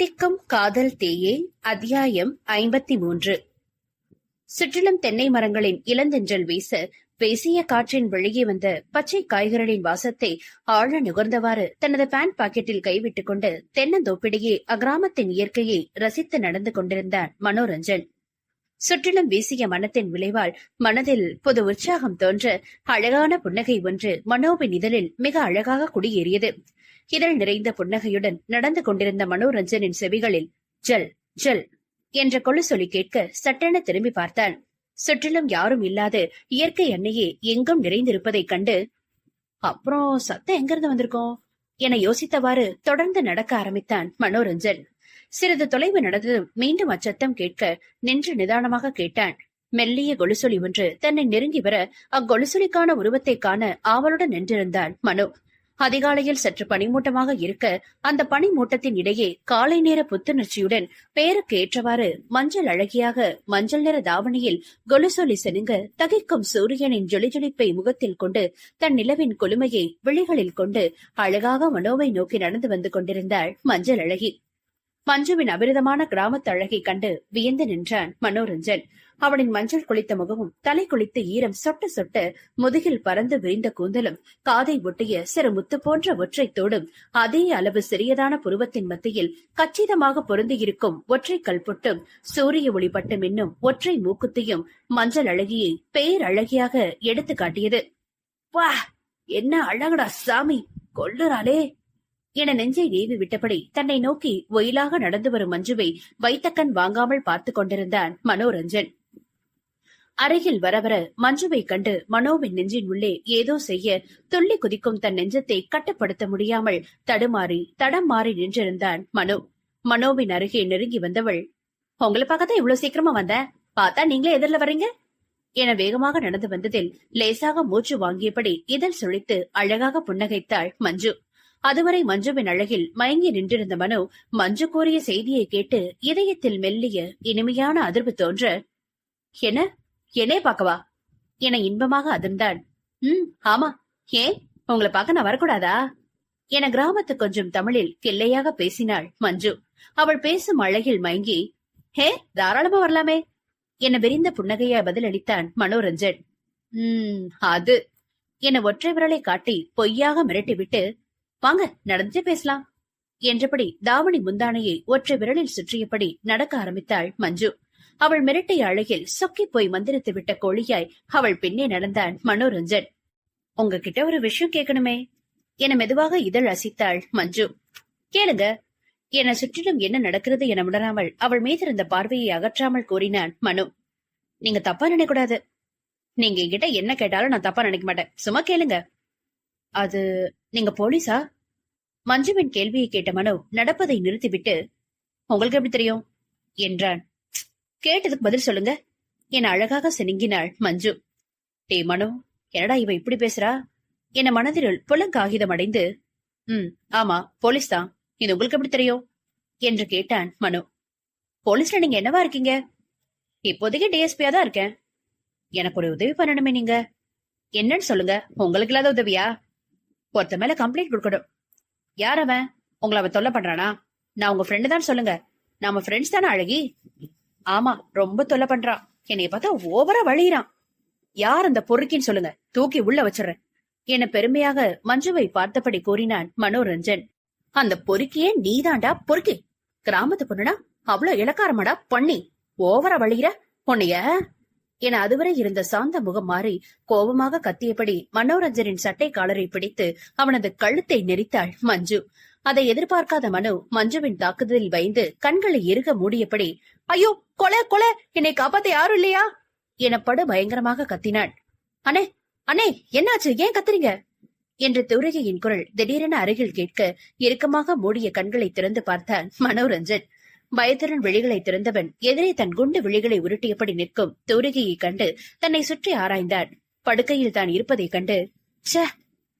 தித்திக்கும் காதல் தேயே அத்தியாயம் ஐம்பத்தி மூன்று சுற்றிலும் தென்னை மரங்களின் இளந்தென்றல் வீச பேசிய காற்றின் வெளியே வந்த பச்சை காய்கறிகளின் வாசத்தை ஆழ நுகர்ந்தவாறு தனது பேண்ட் பாக்கெட்டில் கைவிட்டுக் கொண்டு தென்னந்தோப்பிடையே அக்கிராமத்தின் இயற்கையை ரசித்து நடந்து கொண்டிருந்தான் மனோரஞ்சன். சுற்றிலும் வீசிய மனத்தின் விளைவால் மனதில் புது உற்சாகம் தோன்ற அழகான புன்னகை ஒன்று மனோவின் இதழில் மிக அழகாக குடியேறியது. இதழ் நிறைந்த புன்னகையுடன் நடந்து கொண்டிருந்த மனோரஞ்சனின் செவிகளில் ஜல் ஜல் என்ற கொலுசொலி கேட்க சட்டென திரும்பி பார்த்தான் சுற்றிலும் யாரும் இல்லாத இயற்கை எண்ணெயே எங்கும் நிறைந்திருப்பதைக் கண்டு அப்புறம் சத்தம் எங்கிருந்து வந்திருக்கோம் என யோசித்தவாறு தொடர்ந்து நடக்க ஆரம்பித்தான் மனோரஞ்சன். சிறிது தொலைவு நடந்ததும் மீண்டும் அச்சத்தம் கேட்க நின்று நிதானமாக கேட்டான். மெல்லிய கொலுசொலி ஒன்று தன்னை நெருங்கி வர அக்கொலுசொலிக்கான உருவத்தை காண ஆவலுடன் நின்றிருந்தான் மனோ. அதிகாலையில் சற்று பனிமூட்டமாக இருக்க அந்த பனிமூட்டத்தின் இடையே காலை நேர புத்துணர்ச்சியுடன் பேருக்கு ஏற்றவாறு மஞ்சள் அழகியாக மஞ்சள் நிற தாவணியில் கொலுசொலி செனுங்க தகிக்கும் சூரியனின் ஜொலிஜொலிப்பை முகத்தில் கொண்டு தன் நிலவின் கொலுமையை விழிகளில் கொண்டு அழகாக மனோவை நோக்கி நடந்து வந்து கொண்டிருந்தாள் மஞ்சள் அழகி. மஞ்சுவின் அபிரதமான கிராமத்து அழகை கண்டு வியந்து நின்றான் மனோரஞ்சன். அவனின் மஞ்சள் குளித்த முகமும் தலை குளித்து ஈரம் சொட்ட சொட்ட முதுகில் பறந்து விரிந்த கூந்தலும் காதை ஒட்டிய சிறு முத்து போன்ற ஒற்றை தோடும் அதே அளவு சிறியதான புருவத்தின் மத்தியில் கச்சிதமாக பொருந்தியிருக்கும் ஒற்றை கல்பொட்டும் சூரிய ஒளிப்பட்டு மின்னும் ஒற்றை மூக்குத்தியும் மஞ்சள் அழகியை பேரழகியாக எடுத்து காட்டியது. வா என்ன அழகடா சாமி கொள்ளுறாளே என நெஞ்சை நீவி விட்டபடி தன்னை நோக்கி ஒயிலாக நடந்து வரும் மஞ்சுவை வைத்த கண் வாங்காமல் பார்த்து கொண்டிருந்தான் மனோரஞ்சன். அருகில் வரவர மஞ்சுவை கண்டு மனோவின் நெஞ்சின் உள்ளே ஏதோ செய்ய துள்ளி குதிக்கும் தன் நெஞ்சத்தை கட்டுப்படுத்த முடியாமல் தடுமாறி தடம் மாறி நின்றிருந்தான் மனோ. மனோவின் அருகே நெருங்கி வந்தவள் உங்களை பார்க்கத்தான் இவ்வளவு சீக்கிரமா வந்த? பார்த்தா நீங்களே எதிரில வர்றீங்க? என வேகமாக நடந்து வந்ததில் லேசாக மூச்சு வாங்கியபடி இதழ் சுழித்து அழகாக புன்னகைத்தாள் மஞ்சு. அதுவரை மஞ்சுவின் அழகில் மயங்கி நின்றிருந்த மனோ மஞ்சு கூறிய செய்தியை கேட்டு இதயத்தில் மெல்லிய இனிமையான அதிர்வு தோன்ற என்ன? என்னே பார்க்கவா? என இன்பமாக அதிர்ந்தான் ம் ஆமா. ஏன்? உங்களை பார்க்க நான் வரக்கூடாதா? என கிராமத்து கொஞ்சம் தமிழில் கிள்ளையாக பேசினாள் மஞ்சு. அவள் பேசும் அழகில் மயங்கி ஹே தாராளமா வரலாமே. என விரிந்த புன்னகையா பதிலளித்தான் மனோரஞ்சன். உம் அது. என ஒற்றை விரலை காட்டி பொய்யாக மிரட்டிவிட்டு வாங்க நடந்தே பேசலாம். என்றபடி தாவணி முந்தானையை ஒற்றை விரலில் சுற்றியபடி நடக்க ஆரம்பித்தாள் மஞ்சு. அவள் மிரட்டை அழகில் சொக்கி போய் மந்திரித்து விட்ட கோழியாய் அவள் பின்னே நடந்தான் மனோரஞ்சன். உங்ககிட்ட ஒரு விஷயம் கேட்கணுமே. என மெதுவாக இதழ் அசித்தாள் மஞ்சு. கேளுங்க. என சுற்றிலும் என்ன நடக்கிறது என உணராமல் அவள் மீதிருந்த பார்வையை அகற்றாமல் கூறினான் மனு. நீங்க தப்பா நினைக்கூடாது நீங்க என்கிட்ட என்ன கேட்டாலும் நான் தப்பா நினைக்க மாட்டேன். சும்மா கேளுங்க. அது நீங்க போலீஸா? மஞ்சுவின் கேள்வியை கேட்ட மனு நடப்பதை நிறுத்திவிட்டு உங்களுக்கு எப்படி தெரியும்? என்றான். கேட்டதுக்கு பதில் சொல்லுங்க. என அழகாக சினுங்கினாள் மஞ்சு. டே மனு என்னடா இவ இப்படி பேசுறா? என மனதில் புலங்காகிதம் அடைந்து ம் ஆமா போலீஸ் தான். இது உங்களுக்கு எப்படி தெரியும்? என்று கேட்டான் மனு. போலீஸ்ல நீங்க என்னவா இருக்கீங்க? இப்போதைக்கு டிஎஸ்பியா தான் இருக்கேன். எனக்கு ஒரு உதவி பண்ணணுமே நீங்க. என்னன்னு சொல்லுங்க. உங்களுக்கு இல்லாத உதவியா? ஒருத்த மேல கம்ப்ளைண்ட் கொடுக்கணும். யார் அவன்? உங்களை அவன் தொல்லை பண்றானா? நான் உங்க ஃப்ரெண்டு தான் சொல்லுங்க. நாம ஃப்ரெண்ட்ஸ் தானே அழகி? ஆமா ரொம்ப தொல்லை பண்றான். என்னைய பார்த்தா ஓவரா வழியிறான் யார் அந்த பொறுக்கின்னு சொல்லுங்க. தூக்கி உள்ள வச்சிடுறேன். என பெருமையாக மஞ்சுவை பார்த்தபடி கூறினான் மனோரஞ்சன். அந்த பொறுக்கியே நீதாண்டா பொறுக்கி. கிராமத்து பொண்ணுனா அவ்வளவு இலக்காரமாடா பண்ணி ஓவரா வழிகிற உன்னைய என அதுவரை இருந்த சாந்த முகம் மாறி கோபமாக கத்தியபடி மனோரஞ்சனின் சட்டை காலரை பிடித்து அவனது கழுத்தை நெரித்தாள் மஞ்சு. அதை எதிர்பார்க்காத மனு மஞ்சுவின் தாக்குதலில் பயந்து கண்களை இறுக மூடியபடி ஐயோ கொலை கொலை. என்னை காப்பாத்த யாரும் இல்லையா? எனப்படு பயங்கரமாக கத்தினாள் அண்ணே அண்ணே என்னாச்சு? ஏன் கத்துறீங்க? என்று துரையின் குரல் திடீரென அருகில் கேட்க இறுக்கமாக மூடிய கண்களை திறந்து பார்த்தான் மனோரஞ்சன். பயத்திறன் விழிகளை திறந்தவன் எதிரே தன் குண்டு விழிகளை உருட்டியபடி நிற்கும் தூரிகையை கண்டு தன்னை சுற்றி ஆராய்ந்தான். படுக்கையில் தான் இருப்பதைக் கண்டு ச்சே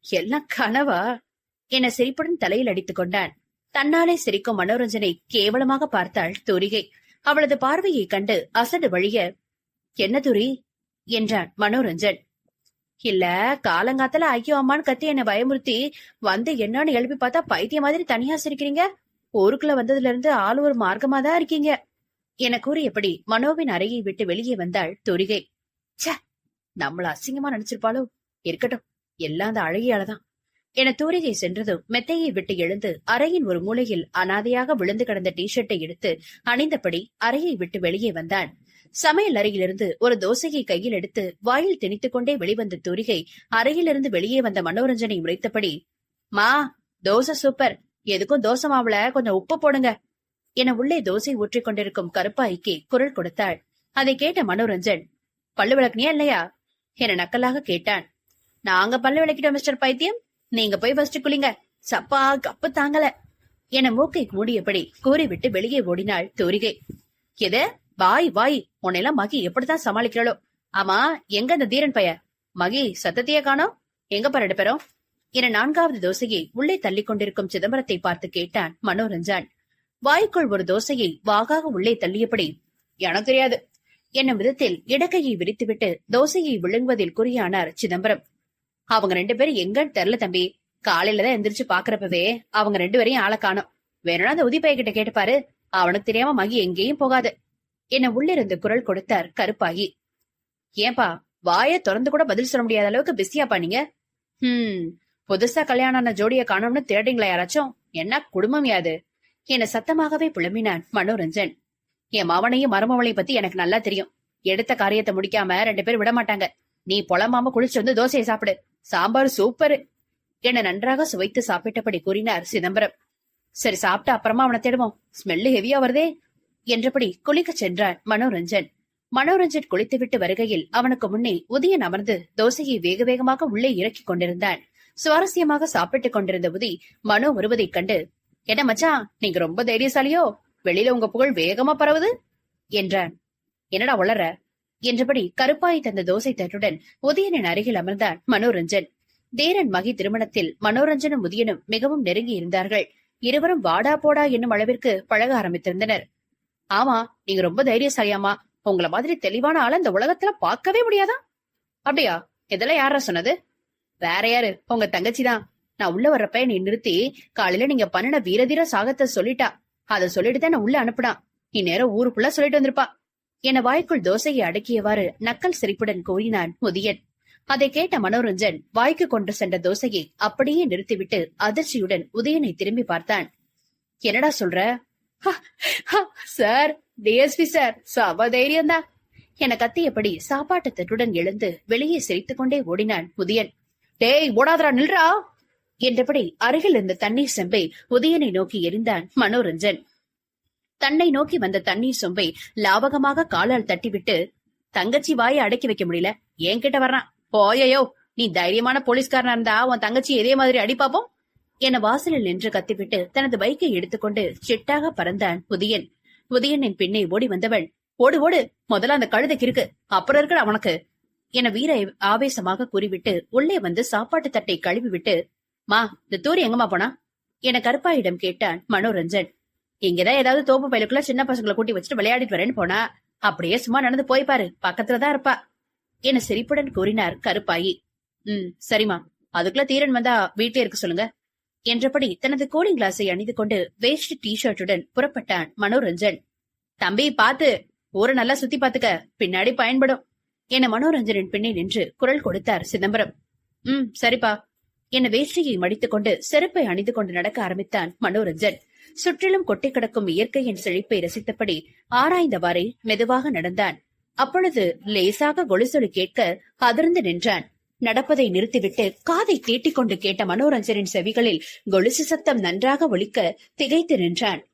எல்லாம் கனவா? என சிரிப்புடன் தலையில் அடித்துக் கொண்டான். தன்னாலே சிரிக்கும் மனோரஞ்சனை கேவலமாக பார்த்தாள் தூரிகை. அவளது பார்வையை கண்டு அசடு வழிய என்ன துரி? என்றான் மனோரஞ்சன். இல்ல காலங்காத்தால ஐயோ அம்மான்னு கத்தி என்ன பயமுறுத்தி வந்து என்னன்னு எழுப்பி பார்த்தா பைத்திய மாதிரி தனியா சிரிக்கிறீங்க? ஊருக்குள்ள வந்ததுல இருந்து ஆள் ஒரு மார்க்கமா தான் இருக்கீங்க? என கூறியபடி மனோவின் அறையை விட்டு வெளியே வந்தாள் துரிகை. ச்சே நம்மள அசிங்கமா நினைச்சிருப்பாளோ? இருக்கட்டும் எல்லாம் அந்த அழகியாலதான் என தூரிகை சென்றதும் மெத்தையை விட்டு எழுந்து அறையின் ஒரு மூலையில் அனாதையாக விழுந்து கிடந்த டி-ஷர்ட்டை எடுத்து அணிந்தபடி அறையை விட்டு வெளியே வந்தான். சமையல் அறையிலிருந்து ஒரு தோசையை கையில் எடுத்து வாயில் திணித்துக் கொண்டே வெளிவந்த தூரிகை அறையிலிருந்து வெளியே வந்த மனோரஞ்சனை முறைத்தபடி மா தோசை சூப்பர் எதுக்கும் தோசை மாவுல கொஞ்சம் உப்பு போடுங்க என உள்ளே தோசை ஊற்றிக் கொண்டிருக்கும் கருப்பாய்க்கு குரல் கொடுத்தாள். அதை கேட்ட மனோரஞ்சன் பல்லு விளக்குனியா இல்லையா? என நக்கலாக கேட்டான். நாங்க பல்லு விளக்கிட்டோம் மிஸ்டர் பைத்தியம். நீங்க போய் ஃபர்ஸ்ட் குளிங்க. சப்பா கப்பு தாங்கல. என மூக்கை மூடியபடி கூறிவிட்டு வெளியே ஓடினாள் தூரிகை. எது? வாய் வாய். உன்னையெல்லாம் மகி எப்படித்தான் சமாளிக்கிறாளோ. ஆமா எங்க அந்த தீரன் பைய? மகி சத்தத்தையே காணோம் எங்க பாரு ரெண்டு பேரும்? என நான்காவது தோசையை உள்ளே தள்ளிக் கொண்டிருக்கும் சிதம்பரத்தை பார்த்து கேட்டான் மனோரஞ்சான். வாய்க்குள் ஒரு தோசையை வாகாக உள்ளே தள்ளியபடி எனக்கு தெரியாது. என்னும் விதத்தில் இடக்கையை விரித்துவிட்டு தோசையை விழுங்குவதில் குறியானார் சிதம்பரம். அவங்க ரெண்டு பேரும் எங்கன்னு தெரியல தம்பி. காலையில தான் எந்திரிச்சு பாக்குறப்பவே அவங்க ரெண்டு பேரையும் ஆளை காணோம். வேணும்னா அந்த உதிப்பைய கிட்ட கேட்டுப்பாரு அவனுக்கு தெரியாம மகி எங்கேயும் போகாது. என்ன உள்ளிருந்து குரல் கொடுத்தார் கருப்பாகி. ஏன்பா வாய திறந்து கூட பதில் சொல்ல முடியாத அளவுக்கு பிஸியாப்பா நீங்க? ஹம் புதுசா கல்யாணம் ஆன ஜோடிய காணோம்னு தேடுங்களா யாராச்சும்? என்ன குடும்பம் யாது? என சத்தமாகவே புலம்பினான் மனோரஞ்சன். என் மவனையும் மருமவளையும் பத்தி எனக்கு நல்லா தெரியும். எடுத்த காரியத்தை முடிக்காம ரெண்டு பேரும் விட மாட்டாங்க நீ புலம்பாம குளிச்சு வந்து தோசையை சாப்பிடு. சாம்பார் சூப்பர். என நன்றாக சுவைத்து சாப்பிட்டபடி கூறினார் சிதம்பரம். சரி சாப்பிட்டு அப்புறமா அவனை தேடுவோம். ஸ்மெல்லு ஹெவியா வருதே என்றபடி குளிக்கச் சென்றான் மனோரஞ்சன். மனோரஞ்சன் குளித்துவிட்டு வருகையில் அவனுக்கு முன்னே உதயன் அமர்ந்து தோசையை வேக வேகமாக உள்ளே இறக்கிக் கொண்டிருந்தான். சுவாரஸ்யமாக சாப்பிட்டுக் கொண்டிருந்த உதி மனோ வருவதைக் கண்டு என்ன மச்சான் நீங்க ரொம்ப தைரியசாலியோ? வெளியில உங்க புகழ் வேகமா பரவுது? என்றான். என்னடா உளற? என்றபடி கருப்பாய் தந்த தோசை தட்டுடன் உதயனின் அருகில் அமர்ந்தான் மனோரஞ்சன். தேரன் மகி திருமணத்தில் மனோரஞ்சனும் உதயனும் மிகவும் நெருங்கி இருந்தார்கள். இருவரும் வாடா போடா என்னும் அளவிற்கு பழக ஆரம்பித்திருந்தனர். ஆமா நீங்க ரொம்ப தைரியசாலியாமா உங்கள மாதிரி தெளிவான ஆள இந்த உலகத்துல பார்க்கவே முடியாதா? அப்படியா? இதெல்லாம் யாரா சொன்னது? வேற யாரு? உங்க தங்கச்சி தான் நான் உள்ள வர்றப்ப நீ நிறுத்தி காலையில நீங்க பண்ணின வீரதீர சாகத்தை சொல்லிட்டா. அத சொல்லிட்டு தான் நான் உள்ள அனுப்புனா. இந்நேரம் ஊருக்குள்ள சொல்லிட்டு வந்திருப்பா. என வாய்க்குள் தோசையை அடக்கியவாறு நக்கல் சிரிப்புடன் கூறினான் முதியன். அதை கேட்ட மனோரஞ்சன் வாய்க்கு கொண்டு சென்ற தோசையை அப்படியே நிறுத்திவிட்டு அதிர்ச்சியுடன் உதயனை திரும்பி பார்த்தான். என்னடா சொல்ற? சார் டிஎஸ்பி சார் சப தைரியம்தான் என கத்தியபடி சாப்பாட்டு தட்டுடன் எழுந்து வெளியே சிரித்துக் கொண்டே ஓடினான் முதியன். டேய் ஓடாதரா நில்றா. என்றபடி அருகில் இருந்த தண்ணீர் செம்பை உதயனை நோக்கி எரிந்தான் மனோரஞ்சன். தன்னை நோக்கி வந்த தண்ணீர் சொம்பை லாவகமாக காலால் தட்டிவிட்டு தங்கச்சி வாயை அடக்கி வைக்க முடியல. என்கிட்ட வர்றான். போயையோ நீ தைரியமான போலீஸ்காரனா இருந்தா உன் தங்கச்சி இதே மாதிரி அடி பாப்போம் என வாசலில் நின்று கத்திவிட்டு தனது பைக்கை எடுத்துக்கொண்டு சிட்டாக பறந்தான் புதியன். உதயனின் பின்னே ஓடி வந்தவள் ஓடு ஓடு முதல்ல அந்த கழுதைக்கு இருக்கு அப்புறம் இருக்கட அவனுக்கு என வீர ஆவேசமாக கூறிவிட்டு உள்ளே வந்து சாப்பாட்டு தட்டை கழுவி விட்டு மா இந்த தூரி எங்கம்மா போனா? என கருப்பாயிடம் கேட்டான் மனோரஞ்சன். இங்கதான் ஏதாவது தோப்பு பயிலுக்குள்ள சின்ன பசங்களை கூட்டி வச்சுட்டு விளையாடிட்டு வரேன்னு போனா அப்படியே சும்மா நடந்து போய் பாரு பக்கத்துலதான் இருப்பா. என சிரிப்புடன் கூறினார் கருப்பாயி. ம் சரிம்மா. அதுக்குள்ள தீரன் வந்தா வீட்டிலே இருக்க சொல்லுங்க. என்றபடி தனது கூலிங் கிளாஸை அணிந்து கொண்டு வேஷ்டி டி ஷர்ட்டுடன் புறப்பட்டான் மனோரஞ்சன். தம்பி பாத்து. ஊரை நல்லா சுத்தி பாத்துக்க. பின்னாடி பயன்படும். என மனோரஞ்சனின் பின்னே நின்று குரல் கொடுத்தார் சிதம்பரம். ம் சரிப்பா. என வேஷ்டியை மடித்துக் கொண்டு செருப்பை அணிந்து கொண்டு நடக்க ஆரம்பித்தான் மனோரஞ்சன். சுற்றிலும் கொட்டி கிடக்கும் இயற்கையின் செழிப்பை ரசித்தபடி ஆராய்ந்தவாறே மெதுவாக நடந்தான். அப்பொழுது லேசாக கொலுசொலி கேட்க அதிர்ந்து நின்றான். நடப்பதை நிறுத்திவிட்டு காதை தீட்டிக் கொண்டு கேட்ட மனோரஞ்சனின் செவிகளில் கொலுசு சத்தம் நன்றாக ஒலிக்க திகைத்து நின்றான்.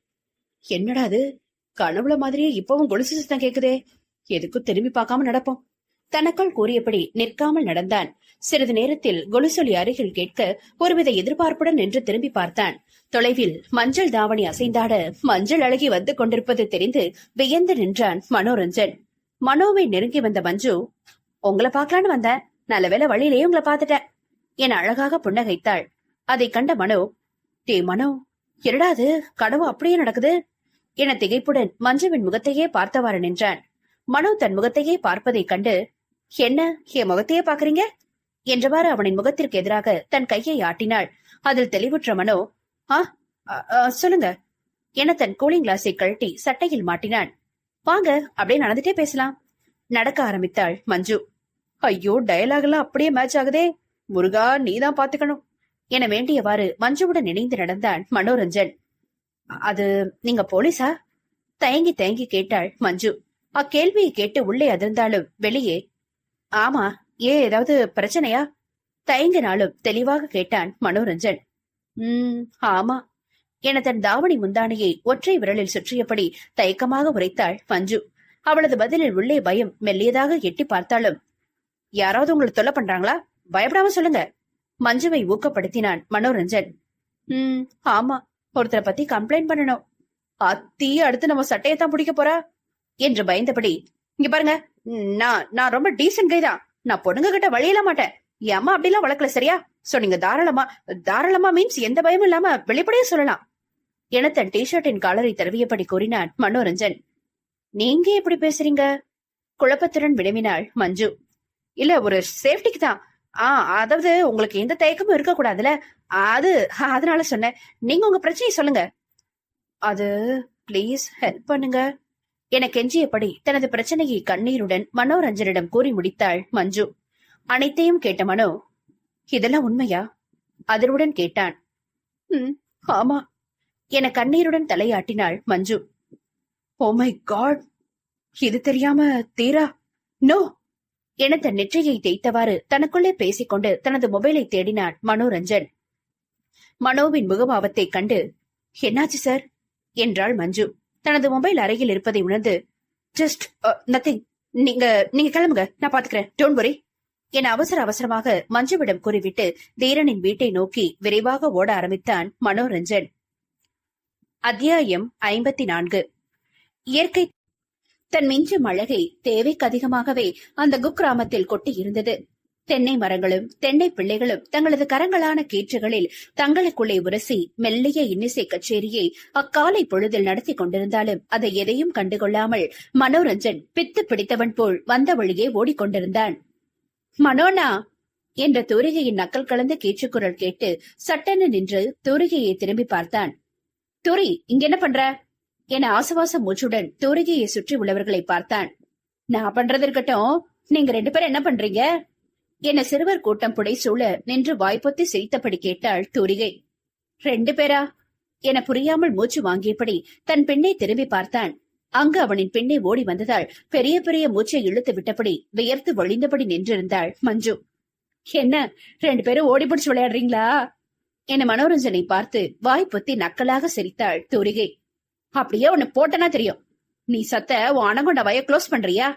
என்னடா அது? கனவுல மாதிரியே இப்பவும் கொலுசு சத்தம் கேக்குதே. எதுக்கும் திரும்பி பார்க்காம நடப்போம். தனக்குள் கூறியபடி நிற்காமல் நடந்தான். சிறிது நேரத்தில் கொலுசொலி அருகில் கேட்க ஒருவித எதிர்பார்ப்புடன் நின்று திரும்பி பார்த்தான். தொலைவில் மஞ்சள் தாவணி அசைந்தாட மஞ்சள் அழகி வந்து கொண்டிருப்பது தெரிந்து வியந்து நின்றான் மனோரஞ்சன். மனோவை நெருங்கி வந்த மஞ்சு உங்களை பார்க்கலான்னு வந்தேன். நல்ல வேளை வழியிலேயே உங்களை பார்த்துட்டேன் என அழகாக புன்னகைத்தாள். அதை கண்ட மனோ டே மனோ என்னடா கடவு கனவு அப்படியே நடக்குது? என திகைப்புடன் மஞ்சுவின் முகத்தையே பார்த்தவாறு நின்றான். மனோ தன் முகத்தையே பார்ப்பதைக் கண்டு என்ன என் முகத்தையே பாக்குறீங்க என்றவாறு அவனின் முகத்திற்கு எதிராக தன் கையை ஆட்டினாள். அதில் தெளிவுற்ற மனோ ஆ சொல்லுங்க. என தன் கூலிங் கிளாஸை கழட்டி சட்டையில் மாட்டினான். வாங்க அப்படியே நடந்துட்டே பேசலாம். நடக்க ஆரம்பித்தாள் மஞ்சு. ஐயோ டயலாக் எல்லாம் அப்படியே மேட்ச் ஆகுதே. முருகா நீதான் பாத்துக்கணும் என வேண்டியவாறு மஞ்சுவுடன் இணைந்து நடந்தான் மனோரஞ்சன். அது நீங்க போலீஸா? தயங்கி தயங்கி கேட்டாள் மஞ்சு. அக்கேள்வியை கேட்டு உள்ளே அதிர்ந்தாலும் வெளியே ஆமா ஏ ஏதாவது பிரச்சனையா? தயங்கினாலும் தெளிவாக கேட்டான் மனோரஞ்சன். உம் ஆமா. என தன் தாவணி முந்தானையை ஒற்றை விரலில் சுற்றியபடி தயக்கமாக உரைத்தாள் மஞ்சு. அவளது பதிலில் உள்ளே பயம் மெல்லியதாக எட்டி பார்த்தாலும் யாராவது உங்களை தொல்லை பண்றாங்களா? பயப்படாம சொல்லுங்க. மஞ்சுவை ஊக்கப்படுத்தினான் மனோரஞ்சன். ம் ஆமா. ஒருத்தரை பத்தி கம்ப்ளைண்ட் பண்ணணும். அத்தி அடுத்து நம்ம சட்டையை தான் பிடிக்க போறா? என்று பயந்தபடி இங்க பாருங்க. நான் நான் ரொம்ப டீசன்ட் கை தான். நான் பொண்ணுங்க கிட்ட வழியில மாட்டேன். என் அம்மா அப்படிலாம் வளர்க்கல சரியா? சோ நீங்க தாராளமா தாராளமா மீன்ஸ் எந்த பயமும் இல்லாம வெளிப்படையா சொல்லலாம். என தன் டிஷர்ட்டின் காலரை தருவியபடி கூறினான் மனோரஞ்சன். நீங்க எப்படி பேசுறீங்க? குழப்பத்துடன் வினவினாள் மஞ்சு. இல்ல ஒரு சேஃப்டிக்கு தான். ஆ அதாவது உங்களுக்கு எந்த தயக்கமும் இருக்க கூடாதுல அது அதனால சொன்னேன். நீங்க உங்க பிரச்சனையை சொல்லுங்க. அது ப்ளீஸ் ஹெல்ப் பண்ணுங்க. என கெஞ்சியபடி தனது பிரச்சனையை கண்ணீருடன் மனோரஞ்சனிடம் கூறி முடித்தாள் மஞ்சு. அனைத்தையும் கேட்ட மனோ இதெல்லாம் உண்மையா? அதனுடன் கேட்டான். ம் ஆமா என கண்ணீருடன் தலையாட்டினாள் மஞ்சு. Oh my God! இது தெரியாம தீரா? நோ! என தன் நெற்றியை தேய்த்தவாறு தனக்குள்ளே பேசிக்கொண்டு தனது மொபைலை தேடினான் மனோரஞ்சன். மனோவின் முகபாவத்தை கண்டு என்னாச்சு சார்? என்றாள் மஞ்சு. தனது மொபைல் அறையில் இருப்பதை உணர்ந்து ஜஸ்ட் நத்திங் uh, நீங்க நீங்க கிளம்புங்க. நான் பாத்துக்கிறேன். டோன்ட் வரி என அவசர அவசரமாக மஞ்சுவிடம் கூறிவிட்டு தீரனின் வீட்டை நோக்கி விரைவாக ஓட ஆரம்பித்தான் மனோரஞ்சன். அத்தியாயம் ஐம்பத்தி நான்கு இயற்கை தன் மிஞ்சும் அழகை தேவைக்கு அதிகமாகவே அந்த குக்கிராமத்தில் கொட்டி இருந்தது தென்னை மரங்களும் தென்னை பிள்ளைகளும் தங்களது கரங்களான கீற்றுகளில் தங்களுக்குள்ளே உரசி மெல்லிய இன்னிசை கச்சேரியை அக்காலை பொழுதில் நடத்தி கொண்டிருந்தாலும் அதை எதையும் கண்டுகொள்ளாமல் மனோரஞ்சன் பித்து பிடித்தவன் போல் வந்த வழியே ஓடிக்கொண்டிருந்தான். மனோனா! என்ற தூரிகையின் நக்கல் கலந்த கீச்சுக்குரல் கேட்டு சட்டென நின்று தூரிகையை திரும்பி பார்த்தான். துரி இங்க என்ன பண்ற? என ஆசவாச மூச்சுடன் தூரிகையை சுற்றி உள்ளவர்களை பார்த்தான். நான் பண்றது இருக்கட்டும். நீங்க ரெண்டு பேரும் என்ன பண்றீங்க? என சிறுவர் கூட்டம் புடை சூழ நின்று வாய்ப்பொத்தி சிரித்தபடி கேட்டாள் தூரிகை. ரெண்டு பேரா? என புரியாமல் மூச்சு வாங்கியபடி தன் பெண்ணை திரும்பி பார்த்தான் அங்கு அவனின் பெண்ணை ஓடி வந்ததால் பெரிய பெரிய மூச்சை இழுத்து விட்டபடி வியர்த்து வழிந்தபடி நின்றிருந்தாள் மஞ்சு. என்ன ரெண்டு பேரும் ஓடி பிடிச்சு விளையாடுறீங்களா? என மனோரஞ்சனை பார்த்து வாய் பொத்தி நக்கலாக சிரித்தாள் தூரிகை. அப்படியே உன்னை போட்டனா தெரியும். நீ சத்த உன் அணகொண்ட வய க்ளோஸ் பண்றியா?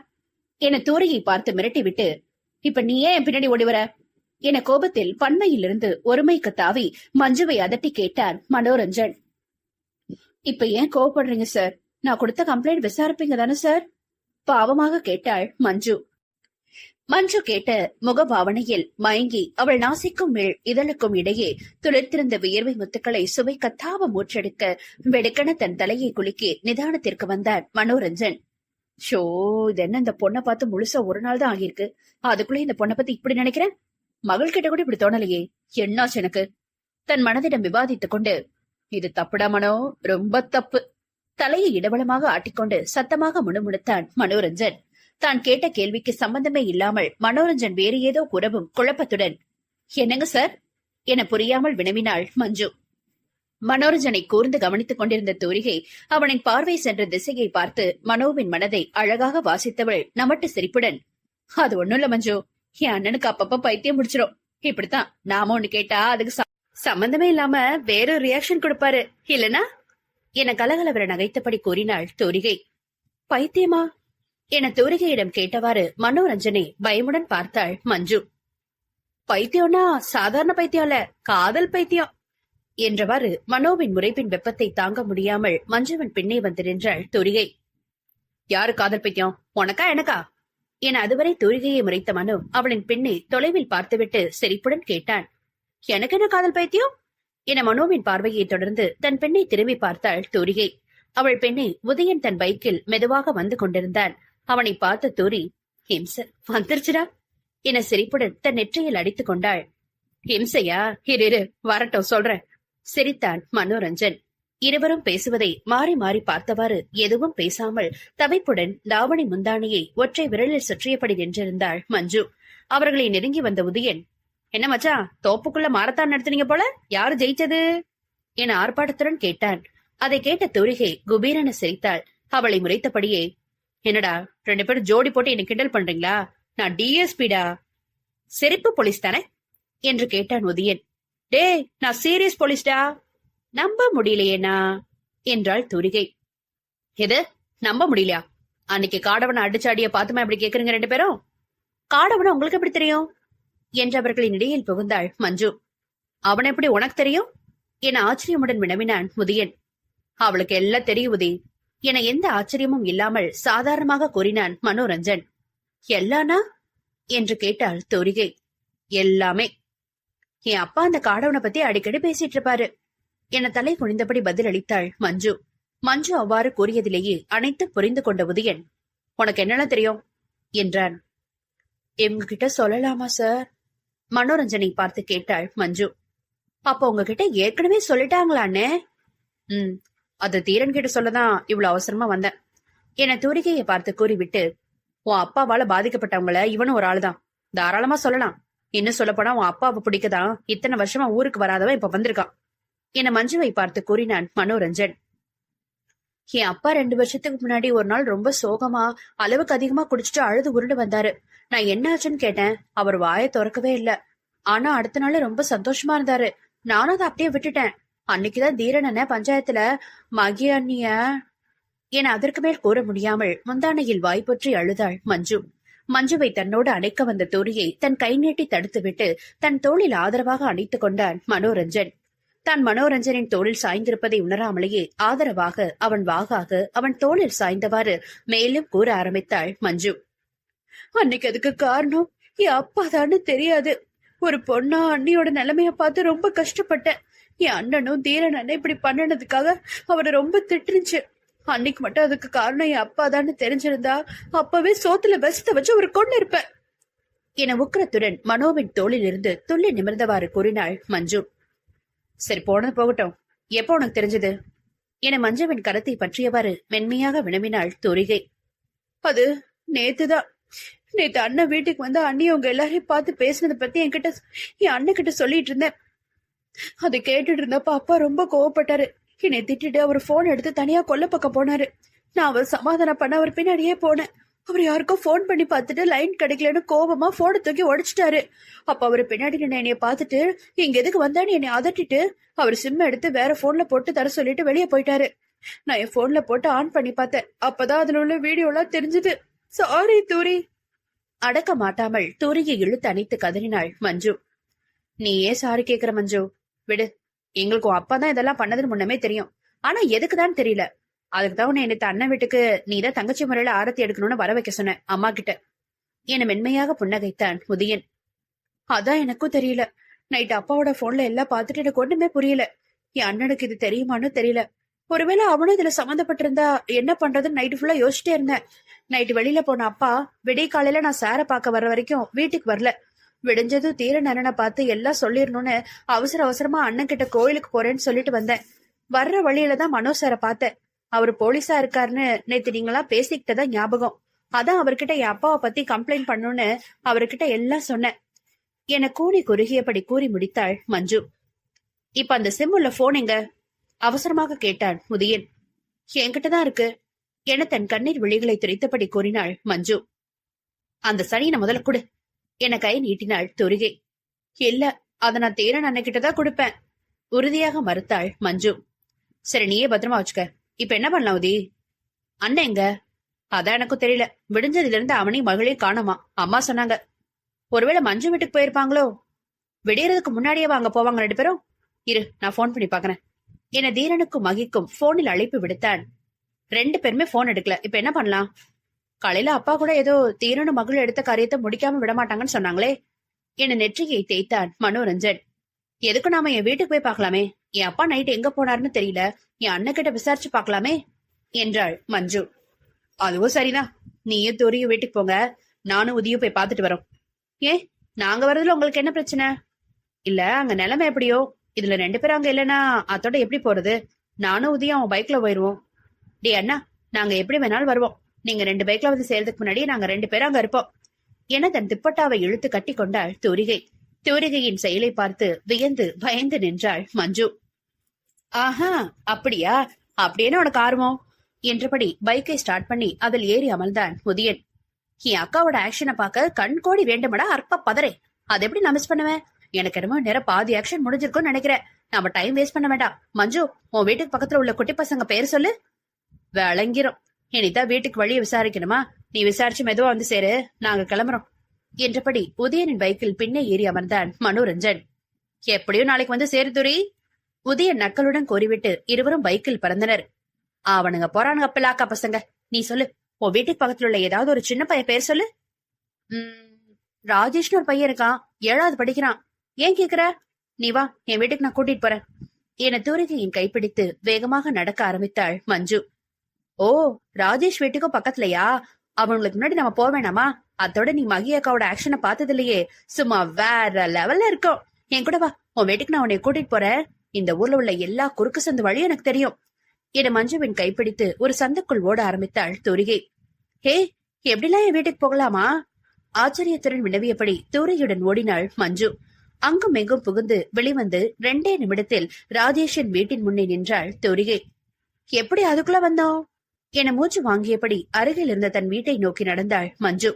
என தூரியை பார்த்து மிரட்டி விட்டு இப்ப நீ ஏன் பின்னாடி ஓடி வர? என கோபத்தில் பன்மையிலிருந்து ஒருமைக்கு தாவி மஞ்சுவை அதட்டி கேட்டார் மனோரஞ்சன். இப்ப ஏன் கோவப்படுறீங்க சார் நான் கொடுத்த கம்ப்ளைண்ட் விசாரிப்பீங்க தானே சார் பாவமாக கேட்டாள் மஞ்சு. மஞ்சு கேட்ட முகபாவனையில் மயங்கி அவள் நாசிக்கும் மேல் இதழுக்கும் இடையே துளிர்த்திருந்த வியர்வை முத்துக்களை சுவை கத்தாவ மூச்செடுக்க வெடுக்கென தன் தலையை குலுக்கி நிதானத்திற்கு வந்தார் மனோரஞ்சன். ஷோ இது என்ன இந்த பொண்ணை பார்த்து முழுசா ஒரு நாள் தான் ஆகியிருக்கு. அதுக்குள்ள இந்த பொண்ணை பத்தி இப்படி நினைக்கிறேன்? மகள் கிட்ட கூட இப்படி தோணலையே. என்னாச்சு எனக்கு? தன் மனதிடம் விவாதித்துக் கொண்டு இது தப்புடா மனோ? ரொம்ப தப்பு. தலையை இடவளமாக ஆட்டிக்கொண்டு சத்தமாக முணுமுணுத்தான் மனோரஞ்சன். தான் கேட்ட கேள்விக்கு சம்பந்தமே இல்லாமல் மனோரஞ்சன் வேறு ஏதோ குறவும் குழப்பத்துடன் என்னங்க சார்? என புரியாமல் வினவினாள் மஞ்சு. மனோரஞ்சனை கூர்ந்து கவனித்துக் கொண்டிருந்த தூரிகை அவனின் பார்வை சென்ற திசையை பார்த்து மனோவின் மனதை அழகாக வாசித்தவள் நமட்டு சிரிப்புடன் அது ஒண்ணும் இல்ல மஞ்சு என் அண்ணனுக்கு அப்பப்ப பைத்தியம் முடிச்சிடும் இப்படித்தான் நாம ஒண்ணு கேட்டா அதுக்கு ச- சம்பந்தமே இல்லாம வேற ரியாக்ஷன் கொடுப்பாரு. இல்லனா? என கலகலவர நகைத்தபடி கூறினாள் தூரிகை. பைத்தியமா? என தூரிகையிடம் கேட்டவாறு மனோரஞ்சனை பயமுடன் பார்த்தாள் மஞ்சு. பைத்தியம்னா சாதாரண பைத்தியம் இல்ல காதல் பைத்தியம். என்றவாறு மனோவின் முறைப்பின் வெப்பத்தை தாங்க முடியாமல் மஞ்சுவன் பின்னே வந்து நின்றாள். தூரிகை. யாரு காதல் பைத்தியம்? உனக்கா எனக்கா? என அதுவரை துரிகையை முறைத்த மனு அவளின் பின்னே தொலைவில் பார்த்துவிட்டு சிரிப்புடன் கேட்டான். எனக்கு என்ன காதல் பைத்தியம்? என மனோவின் பார்வையை தொடர்ந்து தன் பெண்ணை திரும்பி பார்த்தாள் தூரிகை. அவள் பெண்ணை உதயன் தன் பைக்கில் மெதுவாக வந்து கொண்டிருந்தான். அவனை பார்த்த தூரி ஹிம்ச வந்துருச்சுடா என சிரிப்புடன் தன் நெற்றியில் அடித்துக் கொண்டாள். ஹிம்சையா இரு இரு வரட்டும் சொல்றேன். சிரித்தான் மனோரஞ்சன். இருவரும் பேசுவதை மாறி மாறி பார்த்தவாறு எதுவும் பேசாமல் தவிப்புடன் தாவணி முந்தானியை ஒற்றை விரலில் சுற்றியபடி நின்றிருந்தாள் மஞ்சு. அவர்களை நெருங்கி வந்த உதயன் என்ன மச்சா தோப்புக்குள்ள மாரத்தான் நடத்துனீங்க போல? யாரு ஜெயிச்சது? என ஆர்ப்பாட்டத்துடன் கேட்டான். அதை கேட்ட தூரிகை குபீரென சிரித்தாள். அவளை முறைத்தபடியே என்னடா ரெண்டு பேரும் ஜோடி போட்டு என்ன கிண்டல் பண்றீங்களா? நான் டிஎஸ்பிடா செருப்பு போலீஸ் தானே? என்று கேட்டான் உதயன். டேய் நான் சீரியஸ் போலீஸ்டா நம்ப முடியலையேனா என்றாள் துரிகை. எது? நம்ப முடியலையா? அன்னைக்கு காடவனை அடிச்சாடிய பாத்துமா இப்படி கேக்குறீங்க ரெண்டு பேரும்? காடவனை உங்களுக்கு எப்படி தெரியும்? என்றவர்களின் இடையில் புகுந்தாள் மஞ்சு. அவன் எப்படி உனக்கு தெரியும்? என ஆச்சரியமுடன் வினவினான் முதியன். அவளுக்கு எல்லாம் தெரியும் உதி. என எந்த ஆச்சரியமும் இல்லாமல் சாதாரணமாக கூறினான் மனோரஞ்சன். எல்லானா? என்று கேட்டாள் தோரிகை. எல்லாமே. என் அப்பா அந்த காடவனை பத்தி அடிக்கடி பேசிட்டு இருப்பாரு. என தலை குனிந்தபடி பதிலளித்தாள் மஞ்சு. மஞ்சு அவ்வாறு கூறியதிலேயே அனைத்து புரிந்து கொண்ட உதயன் உனக்கு என்னெல்லாம் தெரியும்? என்றான். எங்ககிட்ட சொல்லலாமா சார்? மனோரஞ்சனை பார்த்து கேட்டாள் மஞ்சு. அப்ப உங்ககிட்ட ஏற்கனவே சொல்லிட்டாங்களானே ம் அது தீரன் கிட்ட சொல்லதான் இவ்வளவு அவசரமா வந்தேன். என தூரிகையை பார்த்து கூறிவிட்டு உன் அப்பாவால பாதிக்கப்பட்டவங்கள இவனும் ஒரு ஆளுதான். தாராளமா சொல்லலாம். இன்னும் சொல்லப்போனா உன் அப்பாவை பிடிக்கதான் இத்தனை வருஷமா ஊருக்கு வராதவன் இப்ப வந்திருக்கான். என மஞ்சுவை பார்த்து கூறினான் மனோரஞ்சன். என் அப்பா ரெண்டு வருஷத்துக்கு முன்னாடி ஒரு நாள் ரொம்ப சோகமா அளவுக்கு அதிகமா குடிச்சிட்டு அழுது உருண்டு வந்தாரு. நான் என்ன ஆச்சுன்னு கேட்டேன். அவர் வாயை திறக்கவே இல்ல. ஆனா அடுத்த நாள் ரொம்ப சந்தோஷமா இருந்தாரு. நானும் அதை அப்படியே விட்டுட்டேன். அன்னைக்குதான் தீரன் பஞ்சாயத்துல மகி அண்ணிய என அதற்கு மேல் கூற முடியாமல் முந்தானையில் வாய்ப்பற்றி அழுதாள் மஞ்சு. மஞ்சுவை தன்னோடு அணைக்க வந்த தோழியை தன் கை நீட்டி தடுத்துவிட்டு தன் தோளில் ஆதரவாக அணைத்துக் கொண்டான் மனோரஞ்சன். தான் மனோரஞ்சனின் தோளில் சாய்ந்திருப்பதை உணராமலேயே ஆதரவாக அவன் வாகாக அவன் தோளில் சாய்ந்தவாறு மேலும் கூற ஆரம்பித்தாள் மஞ்சு. அன்னைக்கு அதுக்கு காரணம்? என் அப்பா தெரியாது. ஒரு பொண்ணா அண்ணியோட நிலைமைய பார்த்து ரொம்ப கஷ்டப்பட்டேன். என் அண்ணனும் தீரன் அண்ணன் இப்படி பண்ணினதுக்காக அவரை ரொம்ப திட்டுருச்சு அன்னைக்கு மட்டும் அதுக்கு காரணம் என் அப்பா தான் தெரிஞ்சிருந்தா அப்பவே சோத்துல பெஸ்த வச்சு ஒரு கொண்டு இருப்பேன். என உக்கரத்துடன் மனோவின் தோளில் இருந்து துள்ளி நிமிர்ந்தவாறு கூறினாள் மஞ்சு. சரி போனது போகட்டும். எப்போ உனக்கு தெரிஞ்சது? என மஞ்சுவின் கரத்தை பற்றியவாறு மென்மையாக வினவினாள் தோரிகை. அது நேத்துதான். நேத்து அண்ணன் வீட்டுக்கு வந்து அண்ணி உங்க எல்லாரையும் பார்த்து பேசினதை பத்தி என்கிட்ட என் அண்ணன் கிட்ட சொல்லிட்டு இருந்தேன். அதை கேட்டுட்டு இருந்தப்ப அப்பா ரொம்ப கோவப்பட்டாரு. என்னை திட்டிட்டு அவர் போன் எடுத்து தனியா கொல்ல பக்கம் போனாரு. நான் அவர் சமாதானம் பண்ண அவர் பின்னாடியே போனேன். அவர் யாருக்கோ போன் பண்ணி பார்த்துட்டு லைன் கிடைக்கலன்னு கோபமா போனை தூக்கி உடைச்சிட்டாரு அப்ப அவர் பின்னாடி நின்று என்னைய பார்த்துட்டு இங்க எதுக்கு வந்தான்னு என்னை அதட்டிட்டு அவர் சிம் எடுத்து வேற போன்ல போட்டு தர சொல்லிட்டு வெளியே போயிட்டாரு. நான் என் போன்ல போட்டு ஆன் பண்ணி பார்த்தேன். அப்பதான் அதுல உள்ள வீடியோ எல்லாம் தெரிஞ்சது. சாரி தூரி. அடக்க மாட்டாமல் தூரியை இழுத்து அணைத்து கதறினாள் மஞ்சு. நீ ஏன் சாரி கேக்குற மஞ்சு. விடு. எங்களுக்கு அப்பாதான் அப்பா தான் இதெல்லாம் பண்ணதுன்னு முன்னமே தெரியும். ஆனா எதுக்குதான் தெரியல. அதுக்கு தான் உன்னை என்னத்த அண்ணன் வீட்டுக்கு நீ தான் தங்கச்சி முறையில ஆரத்தி எடுக்கணும்னு வர வைக்க சொன்ன அம்மா கிட்ட. என மென்மையாக புன்னகைத்தான் உதயன் அதான் எனக்கும் தெரியல. நைட் அப்பாவோட போன்ல எல்லாம் பார்த்துட்டு எனக்கு ஒண்ணுமே புரியல. என் அண்ணனுக்கு இது தெரியுமான்னு தெரியல. ஒருவேளை அவனும் இதுல சம்மந்தப்பட்டிருந்தா என்ன பண்றதுன்னு நைட்டு ஃபுல்லா யோசிச்சிட்டே இருந்தேன். நைட்டு வெளியில போன அப்பா விடிய காலையில நான் சார பார்க்க வர்ற வரைக்கும் வீட்டுக்கு வரல. விடிஞ்சதும் தீர நரனை பார்த்து எல்லாம் சொல்லிடணும்னு அவசர அவசரமா அண்ணன் கிட்ட கோயிலுக்கு போறேன்னு சொல்லிட்டு வந்தேன். வர்ற வழியில தான் மனோ சாரை பார்த்தேன். அவர் போலீஸா இருக்காருன்னு நேத்து நீங்களா பேசிக்கிட்டதா ஞாபகம். அதான் அவர்கிட்ட என் அப்பாவை பத்தி கம்ப்ளைண்ட் பண்ணுன்னு அவர்கிட்ட எல்லாம் சொன்னேன். என கூணி குறுகியபடி கூறி முடித்தாள் மஞ்சு. இப்ப அந்த சிம்முள்ள போன் எங்க? அவசரமாக கேட்டான் முதியன். என்கிட்ட தான் இருக்கு. என தன் கண்ணீர் விழிகளை துரைத்தபடி கூறினாள் மஞ்சு. அந்த சனியனை முதல்ல கொடு. என கை நீட்டினாள் துருகை. இல்ல அத நான் தேரன் அன்னைக்கிட்டதான் கொடுப்பேன். உறுதியாக மறுத்தாள் மஞ்சு. சரி நீயே பத்திரமா வச்சுக்க. இப்ப என்ன பண்ணலாம் உதி? அண்ணன் எங்க? அதான் எனக்கும் தெரியல. விடிஞ்சதுல இருந்து அவனையும் மகளையும் காணுமா. அம்மா சொன்னாங்க. ஒருவேளை மஞ்சு வீட்டுக்கு போயிருப்பாங்களோ? விடியறதுக்கு முன்னாடியே அங்க போவாங்க ரெண்டு பேரும்? இரு நான் போன் பண்ணி பாக்குறேன். என தீரனுக்கும் மகிக்கும் போனில் அழைப்பு விடுத்தான். ரெண்டு பேருமே போன் எடுக்கல. இப்ப என்ன பண்ணலாம்? காலையில அப்பா கூட ஏதோ தீரனு மகள் எடுத்த காரியத்தை முடிக்காம விட மாட்டாங்கன்னு சொன்னாங்களே. என நெற்றியை தேய்த்தான் மனோரஞ்சன். எதுக்கு நாம என் வீட்டுக்கு போய் பார்க்கலாமே? என் அப்பா நைட் எங்க போனாருன்னு தெரியல. என் அண்ணன் கிட்ட விசாரிச்சு பார்க்கலாமே? என்றாள் மஞ்சு. அதுவும் சரிதான். நீயும் தோறியும் வீட்டுக்கு போங்க. நானும் உதியும் போய் பார்த்துட்டு வரோம். ஏ நாங்க வர்றதுல உங்களுக்கு என்ன பிரச்சனை? இல்ல அங்க நிலைமை எப்படியோ? இதுல ரெண்டு பேரும் அங்க இல்லைன்னா அதோட எப்படி போறது? நானும் உதயம் அவன் பைக்ல போயிருவோம். டே அண்ணா நாங்க எப்படி வேணாலும் வருவோம். நீங்க ரெண்டு பைக்ல வந்து சேர்றதுக்கு முன்னாடி நாங்க ரெண்டு பேரும் அங்க இருப்போம். என தன் துப்பட்டாவை இழுத்து கட்டி கொண்டாள் தூரிகை. தூரிகையின் செயலை பார்த்து வியந்து பயந்து நின்றாள் மஞ்சு. ஆஹா அப்படியா? அப்படியே உனக்கு ஆர்வம்? என்றபடி பைக்கை ஸ்டார்ட் பண்ணி அதில் ஏறி அமர்ந்தான் முதியன். என் அக்காவோட ஆக்ஷனை பார்க்க கண் கோடி வேண்டுமடா அற்ப பதறே. அதை எப்படி நான் மிஸ் பண்ணுவேன்? எனக்கு என்னமோ நேரம் பாதி ஆக்ஷன் முடிஞ்சிருக்கும்னு நினைக்கிறேன். நம்ம டைம் வேஸ்ட் பண்ண வேண்டாம். மஞ்சு உன் வீட்டுக்கு பக்கத்துல உள்ள குட்டி பசங்க பேர் சொல்லு. விளங்கிரும். இனிதான் வீட்டுக்கு வழியை விசாரிக்கணுமா? நீ விசாரிச்சு மெதுவா வந்து சேரு. நாங்க கிளம்புறோம். என்றபடி உதயனின் பைக்கில் பின்னே ஏறி அமர்ந்தான் மனோரஞ்சன் எப்படியோ நாளைக்கு வந்து சேரு துரி. உதயன் நக்களுடன் கோரிவிட்டு இருவரும் பைக்கில் பறந்தனர். அவனுங்க போறானுங்க பிள்ளாக்கா பசங்க. நீ சொல்லு. உன் வீட்டுக்கு பக்கத்துல உள்ள ஏதாவது ஒரு சின்ன பையன் பேர் சொல்லு. "ம், ராஜேஷ்னு ஒரு பையன் இருக்கான். ஏழாவது படிக்கிறான். ஏன் கேக்குற? நீ வா என் வீட்டுக்கு நான் கூட்டிட்டு போறேன். என தூரிகையின் கைப்பிடித்து வேகமாக நடக்க ஆரம்பித்தாள் மஞ்சு. ஓ ராஜேஷ் வீட்டுக்கும் பக்கத்துலயா? அவங்களுக்கு முன்னாடி நம்ம போக வேணாமா? அதோட நீ மகி அக்காவோட ஆக்ஷனை பார்த்தது இல்லையே சும்மா வேற லெவல்ல இருக்கும். என் கூட வா. உன் வீட்டுக்கு நான் உன்னை கூட்டிட்டு போறேன். இந்த ஊர்ல உள்ள எல்லா குறுக்கு சந்து வழியும் எனக்கு தெரியும். என மஞ்சுவின் கைப்பிடித்து ஒரு சந்துக்குள் ஓட ஆரம்பித்தாள் தூரிகை ஹே எப்படிலாம் என் வீட்டுக்கு போகலாமா? ஆச்சரியத்துடன் வினவியபடி தூரியுடன் ஓடினாள் மஞ்சு. அங்கும் எங்கும் புகுந்து வெளிவந்து ரெண்டே நிமிடத்தில் ராஜேஷின் வீட்டின் முன்னே நின்றாள் தூரிகை. எப்படி அதுக்குள்ள வந்தோம்? என மூச்சு வாங்கியபடி அருகில் இருந்த தன் வீட்டை நோக்கி நடந்தாள் மஞ்சு.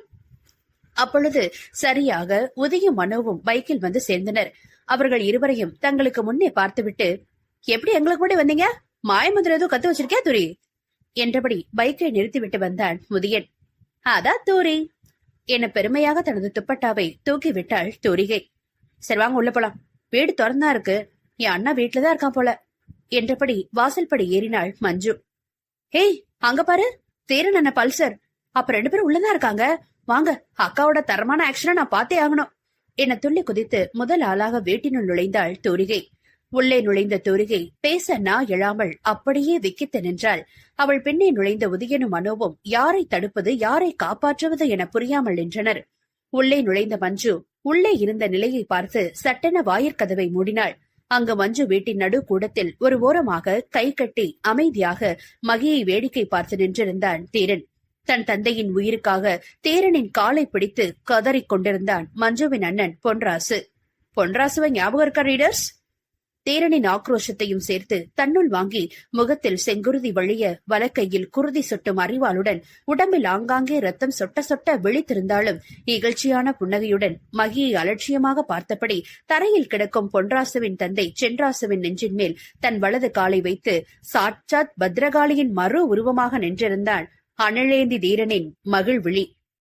அப்பொழுது சரியாக உதயும் மனோவும் பைக்கில் வந்து சேர்ந்தனர். அவர்கள் இருவரையும் தங்களுக்கு முன்னே பார்த்துவிட்டு எப்படி எங்களுக்கு கூட வந்தீங்க? மாயமந்திரம் எதுவும் கத்து வச்சிருக்கியா துரி? என்றபடி பைக்கை நிறுத்திவிட்டு வந்தான் முதியன். அதா தூரி. என பெருமையாக தனது துப்பட்டாவை தூக்கி விட்டாள் தூரிகை. சரி வாங்க உள்ள போலாம். வீடு திறந்தா இருக்கு. என் அண்ணா வீட்டுலதான் இருக்கான் போல. என்றபடி வாசல்படி ஏறினாள் மஞ்சு. ஹேய் அங்க பாரு தேரன் அண்ணா பல்சர். அப்ப ரெண்டு பேரும் உள்ளதான் இருக்காங்க. வாங்க அக்காவோட தரமான ஆக்ஷனை நான் பார்த்தே ஆகணும். என துள்ளி குதித்து முதல் ஆளாக வீட்டினுள் நுழைந்தாள் தோரிகை. உள்ளே நுழைந்த தோரிகை பேச நா எழாமல் அப்படியே விக்கித்து நின்றாள். அவள் பின்னே நுழைந்த உதயனும் மனோவும் யாரை தடுப்பது யாரை காப்பாற்றுவது என புரியாமல் நின்றனர். உள்ளே நுழைந்த மஞ்சு உள்ளே இருந்த நிலையை பார்த்து சட்டென வாயிற்கதவை மூடினாள். அங்கு மஞ்சு வீட்டின் நடு கூடத்தில் ஒரு ஓரமாக கை கட்டி அமைதியாக மகியை வேடிக்கை பார்த்து நின்றிருந்தான் தீரன். தன் தந்தையின் உயிருக்காக தேரனின் காலை பிடித்து கதறிக் கொண்டிருந்தான் மஞ்சுவின் அண்ணன் பொன்ராசு. பொன்ராசுவை ஞாபகம் இருக்கா ரீடர்ஸ்? தேரனின் ஆக்ரோஷத்தையும் சேர்த்து தன்னுள் வாங்கி முகத்தில் செங்குருதி வழிய வலக்கையில் குருதி சொட்டும் அறிவாளுடன் உடம்பில் ஆங்காங்கே ரத்தம் சொட்ட சொட்ட விழித்திருந்தாலும் இகழ்ச்சியான புன்னகையுடன் மகியை அலட்சியமாக பார்த்தபடி தரையில் கிடக்கும் பொன்ராசுவின் தந்தை சென்ராசுவின் நெஞ்சின் மேல் தன் வலது காலை வைத்து சாட்சாத் பத்ரகாளியின் மறு உருவமாக நின்றிருந்தான் அனலேந்தி தீரனின் மகிழ்விழி.